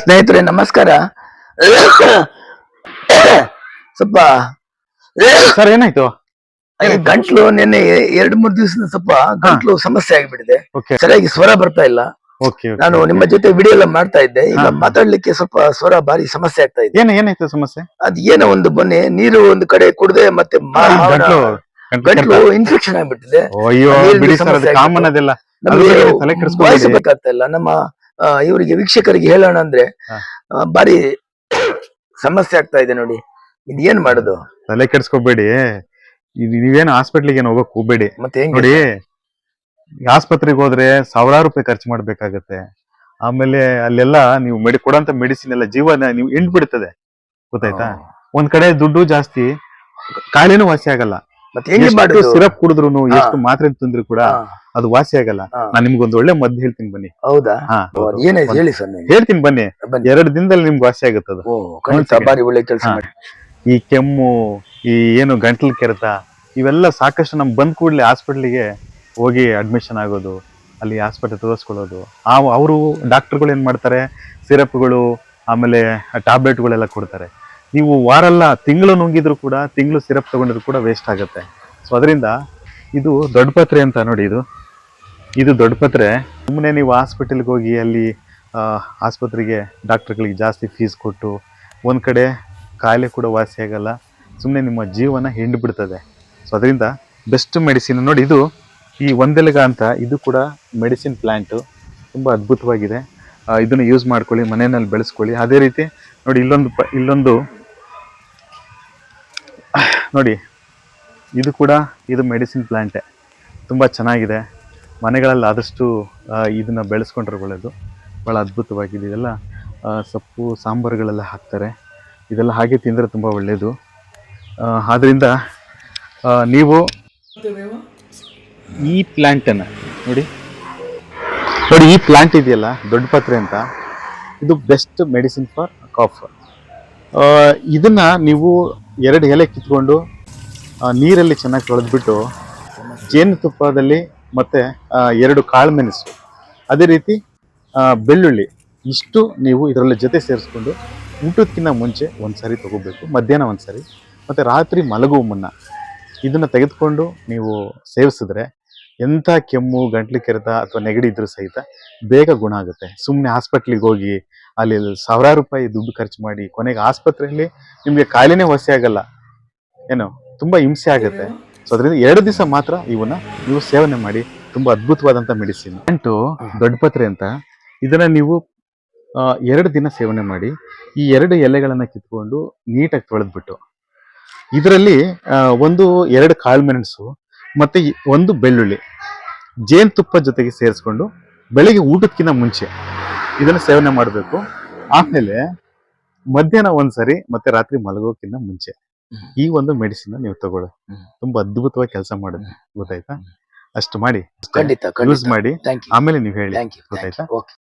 ಸ್ನೇಹಿತರೆ ನಮಸ್ಕಾರ. ಸ್ವಲ್ಪ ಸರ್ ಏನಾಯ್ತು? ಗಂಟ್ಲು ನಿನ್ನೆ ಎರಡ್ ಮೂರ್ ದಿವಸ ಸ್ವಲ್ಪ ಗಂಟ್ಲು ಸಮಸ್ಯೆ ಆಗಿಬಿಟ್ಟಿದೆ. ಸರಿಯಾಗಿ ಸ್ವರ ಬರ್ತಾ ಇಲ್ಲ. ನಾನು ನಿಮ್ಮ ಜೊತೆ ವಿಡಿಯೋ ಎಲ್ಲ ಮಾಡ್ತಾ ಇದ್ದೆ. ಈಗ. ಮಾತಾಡ್ಲಿಕ್ಕೆ ಸ್ವಲ್ಪ ಸ್ವರ ಬಾರಿ ಸಮಸ್ಯೆ ಆಗ್ತಾ ಇದೆ. ಏನ ಏನಾಯ್ತು ಸಮಸ್ಯೆ? ಅದ್ ಏನೋ ಒಂದು ಬನ್ನಿ ನೀರು ಒಂದು ಕಡೆ ಕುಡ್ದೆ ಮತ್ತೆ ಗಂಟ್ಲು ಇನ್ಫೆಕ್ಷನ್ ಆಗ್ಬಿಟ್ಟಿದೆ. ಕಾಮನ್ ಅದೆಲ್ಲ ಇಲ್ಲ. ನಮ್ಮ ಇವರಿಗೆ ವೀಕ್ಷಕರಿಗೆ ಹೇಳೋಣ ಅಂದ್ರೆ ಬಾರಿ ಸಮಸ್ಯೆ ಆಗ್ತಾ ಇದೆ ನೋಡಿ. ಇದೇನ್ ಮಾಡುದು? ತಲೆ ಕೆಡ್ಸ್ಕೋಬೇಡಿ. ನೀವೇನು ಹಾಸ್ಪಿಟ್ಲಿಗೆ ಏನು ಹೋಗಕ್ ಹೋಗ್ಬೇಡಿ. ಮತ್ತೆ ನೋಡಿ ಆಸ್ಪತ್ರೆಗೆ ಹೋದ್ರೆ ಸಾವಿರಾರು ರೂಪಾಯಿ ಖರ್ಚು ಮಾಡ್ಬೇಕಾಗತ್ತೆ. ಆಮೇಲೆ ಅಲ್ಲೆಲ್ಲ ನೀವು ಮೆಡಿ ಕೊಡಂತ ಮೆಡಿಸಿನ್ ಎಲ್ಲ ಜೀವನ ನೀವು ಎಂಡ್ ಬಿಡ್ತದೆ ಗೊತ್ತಾಯ್ತಾ ಒಂದ್ ಕಡೆ ದುಡ್ಡು ಜಾಸ್ತಿ ಕಾಯಿಲೆನೂ ವಾಸಿ ಆಗಲ್ಲ. ಮತ್ತೆ ಸಿರಪ್ ಕುಡಿದ್ರು ಎಷ್ಟು ಮಾತ್ರೆ ತಿಂದ್ರು ಕೂಡ ಅದು ವಾಸಿ ಆಗಲ್ಲ. ನಾನು ನಿಮ್ಗೊಂದು ಒಳ್ಳೆ ಮದ್ದು ಹೇಳ್ತೀನಿ ಬನ್ನಿ. ಹೌದಾ? ಏನಾಯ್ತು ಹೇಳಿ ಸರ್ ಹೇಳ್ತೀನಿ ಬನ್ನಿ. ಎರಡು ದಿನದಲ್ಲಿ ನಿಮ್ಗೆ ವಾಸಿ ಆಗುತ್ತೆ ಅದು. ಖಂಡಿತ ಒಳ್ಳೆ ಕೆಲಸ ಈ ಕೆಮ್ಮು ಈ ಏನು ಗಂಟ್ಲು ಕೆರೆತ ಇವೆಲ್ಲ ಸಾಕಷ್ಟು ನಮ್ ಬಂದ್ ಕೂಡಲೇ ಹಾಸ್ಪಿಟ್ಲಿಗೆ ಹೋಗಿ ಅಡ್ಮಿಷನ್ ಆಗೋದು ಅಲ್ಲಿ ಆಸ್ಪತ್ರೆ ತೋರಿಸ್ಕೊಳ್ಳೋದು. ಆ ಅವರು ಡಾಕ್ಟರ್ಗಳು ಏನ್ ಮಾಡ್ತಾರೆ? ಸಿರಪ್ಗಳು ಆಮೇಲೆ ಟ್ಯಾಬ್ಲೆಟ್ಗಳೆಲ್ಲ ಕೊಡ್ತಾರೆ. ನೀವು ವಾರಲ್ಲ ತಿಂಗಳು ನುಂಗಿದ್ರು ಕೂಡ ತಿಂಗಳು ಸಿರಪ್ ತಗೊಂಡಿದ್ರು ಕೂಡ ವೇಸ್ಟ್ ಆಗುತ್ತೆ. ಸೊ ಅದರಿಂದ ಇದು ದೊಡ್ಡಪತ್ರೆ ಅಂತ ನೋಡಿ ಇದು. ಇದು ದೊಡ್ಡಪತ್ರೆ ಸುಮ್ಮನೆ ನೀವು ಹಾಸ್ಪಿಟಲ್ಗೆ ಹೋಗಿ ಅಲ್ಲಿ ಆಸ್ಪತ್ರೆಗೆ ಡಾಕ್ಟರ್ಗಳಿಗೆ ಜಾಸ್ತಿ ಫೀಸ್ ಕೊಟ್ಟು ಒಂದು ಕಡೆ ಕಾಯಿಲೆ ಕೂಡ ವಾಸಿ ಆಗಲ್ಲ. ಸುಮ್ಮನೆ ನಿಮ್ಮ ಜೀವನ ಹಿಂಡು ಬಿಡ್ತದೆ. ಸೊ ಅದರಿಂದ ಬೆಸ್ಟ್ ಮೆಡಿಸಿನ್ ನೋಡಿ ಇದು. ಈ ಒಂದೆಲಗ ಅಂತ ಇದು ಕೂಡ ಮೆಡಿಸಿನ್ ಪ್ಲ್ಯಾಂಟು ತುಂಬ ಅದ್ಭುತವಾಗಿದೆ. ಇದನ್ನು ಯೂಸ್ ಮಾಡ್ಕೊಳ್ಳಿ, ಮನೆಯಲ್ಲಿ ಬೆಳೆಸ್ಕೊಳ್ಳಿ. ಅದೇ ರೀತಿ ನೋಡಿ ಇಲ್ಲೊಂದು ಪ, ಇಲ್ಲೊಂದು ನೋಡಿ, ಇದು ಕೂಡ ಇದು ಮೆಡಿಸಿನ್ ಪ್ಲ್ಯಾಂಟೆ ತುಂಬ ಚೆನ್ನಾಗಿದೆ. ಮನೆಗಳಲ್ಲಿ ಆದಷ್ಟು ಇದನ್ನು ಬೆಳೆಸ್ಕೊಂಡ್ರೆ ಒಳ್ಳೆಯದು ಭಾಳ ಅದ್ಭುತವಾಗಿದೆ ಇದೆಲ್ಲ. ಸೊಪ್ಪು, ಸಾಂಬಾರುಗಳೆಲ್ಲ ಹಾಕ್ತಾರೆ. ಇದೆಲ್ಲ ಹಾಗೆ ತಿಂದರೆ ತುಂಬ ಒಳ್ಳೆಯದು ಆದ್ದರಿಂದ ನೀವು ಈ ಪ್ಲ್ಯಾಂಟನ್ನು ನೋಡಿ. ನೋಡಿ, ಈ ಪ್ಲ್ಯಾಂಟ್ ಇದೆಯಲ್ಲ, ದೊಡ್ಡ ಪತ್ರೆ ಅಂತ. ಇದು ಬೆಸ್ಟ್ ಮೆಡಿಸಿನ್ ಫಾರ್ ಕಾಫ್ ಇದನ್ನು ನೀವು ಎರಡು ಎಲೆ ಕಿತ್ಕೊಂಡು ನೀರಲ್ಲಿ ಚೆನ್ನಾಗಿ ತೊಳೆದ್ಬಿಟ್ಟು ಜೇನುತುಪ್ಪದಲ್ಲಿ ಮತ್ತು ಎರಡು ಕಾಳು ಮೆಣಸು. ಅದೇ ರೀತಿ ಬೆಳ್ಳುಳ್ಳಿ. ಇಷ್ಟು ನೀವು ಇದರಲ್ಲಿ ಜೊತೆ ಸೇರಿಸ್ಕೊಂಡು, ಊಟಕ್ಕಿಂತ ಮುಂಚೆ ಒಂದು ಸಾರಿ ತೊಗೋಬೇಕು. ಮಧ್ಯಾಹ್ನ ಒಂದು ಸಾರಿ ಮತ್ತು ರಾತ್ರಿ ಮಲಗುವ ಮುನ್ನ. ಇದನ್ನು ತೆಗೆದುಕೊಂಡು ನೀವು ಸೇವಿಸಿದ್ರೆ ಎಂಥ ಕೆಮ್ಮು ಗಂಟ್ಲು ಕೆರೆತ ಅಥವಾ ನೆಗಡಿ ಇದ್ರೂ ಸಹಿತ ಬೇಗ ಗುಣ ಆಗುತ್ತೆ. ಸುಮ್ಮನೆ ಹಾಸ್ಪಿಟ್ಲಿಗೆ ಹೋಗಿ ಅಲ್ಲಿ ಸಾವಿರಾರು ರೂಪಾಯಿ ದುಡ್ಡು ಖರ್ಚು ಮಾಡಿ ಕೊನೆಗೆ ಆಸ್ಪತ್ರೆಯಲ್ಲಿ ನಿಮಗೆ ಕಾಯಿಲೆನೇ ವಾಸಿ ಆಗಲ್ಲ. ಏನು? ತುಂಬ ಹಿಂಸೆ ಆಗುತ್ತೆ. ಸೊ ಅದರಿಂದ ಎರಡು ದಿವಸ ಮಾತ್ರ ಇವನ್ನ ನೀವು ಸೇವನೆ ಮಾಡಿ. ತುಂಬ ಅದ್ಭುತವಾದಂಥ ಮೆಡಿಸಿನ್ ಅಂಟು ದೊಡ್ಡ ಪತ್ರೆ ಅಂತ. ಇದನ್ನು ನೀವು ಎರಡು ದಿನ ಸೇವನೆ ಮಾಡಿ ಈ ಎರಡು ಎಲೆಗಳನ್ನು ಕಿತ್ಕೊಂಡು ನೀಟಾಗಿ ತೊಳೆದ್ಬಿಟ್ಟು. ಇದರಲ್ಲಿ ಒಂದು ಎರಡು ಕಾಳು ಮೆಣಸು ಮತ್ತೆ ಒಂದು ಬೆಳ್ಳುಳ್ಳಿ ಜೇನುತುಪ್ಪ ಜೊತೆಗೆ ಸೇರಿಸ್ಕೊಂಡು ಬೆಳಿಗ್ಗೆ ಊಟಕ್ಕಿಂತ ಮುಂಚೆ ಇದನ್ನು ಸೇವನೆ ಮಾಡಬೇಕು. ಆಮೇಲೆ ಮಧ್ಯಾಹ್ನ ಒಂದ್ಸರಿ ಮತ್ತೆ ರಾತ್ರಿ ಮಲಗೋಕ್ಕಿಂತ ಮುಂಚೆ ಈ ಒಂದು ಮೆಡಿಸಿನ್ ನೀವು ತಗೊಳ್ಳಿ. ತುಂಬಾ ಅದ್ಭುತವಾಗಿ ಕೆಲಸ ಮಾಡುತ್ತೆ. ಗೊತ್ತಾಯ್ತಾ? ಅಷ್ಟು ಮಾಡಿ ಖಂಡಿತ ಯೂಸ್ ಮಾಡಿ. ಆಮೇಲೆ ನೀವು ಹೇಳಿ. ಗೊತ್ತಾಯ್ತಾ? ಓಕೆ